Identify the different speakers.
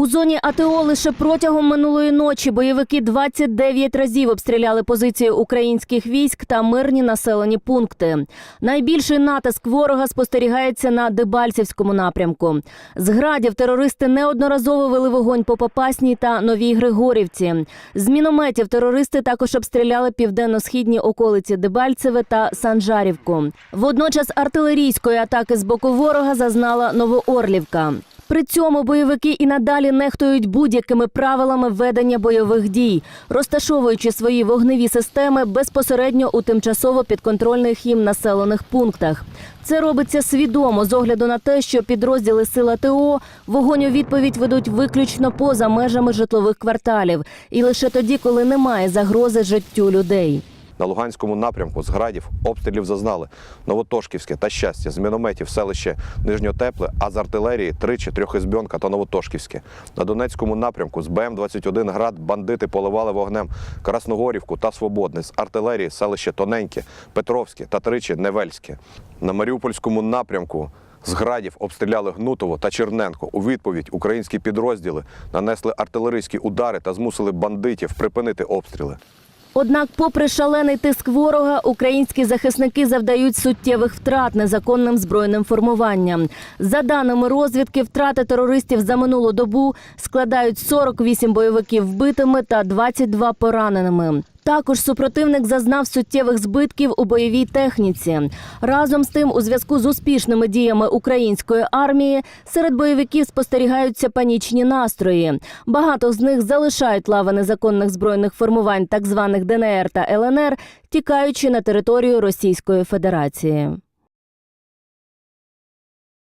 Speaker 1: У зоні АТО лише протягом минулої ночі бойовики 29 разів обстріляли позиції українських військ та мирні населені пункти. Найбільший натиск ворога спостерігається на Дебальцівському напрямку. З градів терористи неодноразово вели вогонь по Попасній та Новій Григорівці. З мінометів терористи також обстріляли південно-східні околиці Дебальцеве та Санжарівку. Водночас артилерійської атаки з боку ворога зазнала Новоорлівка. При цьому бойовики і надалі нехтують будь-якими правилами ведення бойових дій, розташовуючи свої вогневі системи безпосередньо у тимчасово підконтрольних їм населених пунктах. Це робиться свідомо з огляду на те, що підрозділи сил АТО вогонь у відповідь ведуть виключно поза межами житлових кварталів, і лише тоді, коли немає загрози життю людей.
Speaker 2: На Луганському напрямку з градів обстрілів зазнали Новотошківське та щастя, з мінометів селище Нижньотепле, а з артилерії тричі трьохізбьонка та Новотошківське. На Донецькому напрямку з БМ-21 град бандити поливали вогнем Красногорівку та Свободне, з артилерії селище Тоненьке, Петровське та тричі Невельське. На Маріупольському напрямку з градів обстріляли Гнутово та Черненко. У відповідь українські підрозділи нанесли артилерійські удари та змусили бандитів припинити обстріли.
Speaker 1: Однак, попри шалений тиск ворога, українські захисники завдають суттєвих втрат незаконним збройним формуванням. За даними розвідки, втрати терористів за минулу добу складають 48 бойовиків вбитими та 22 пораненими. Також супротивник зазнав суттєвих збитків у бойовій техніці. Разом з тим, у зв'язку з успішними діями української армії, серед бойовиків спостерігаються панічні настрої. Багато з них залишають лави незаконних збройних формувань, так званих ДНР та ЛНР, тікаючи на територію Російської Федерації.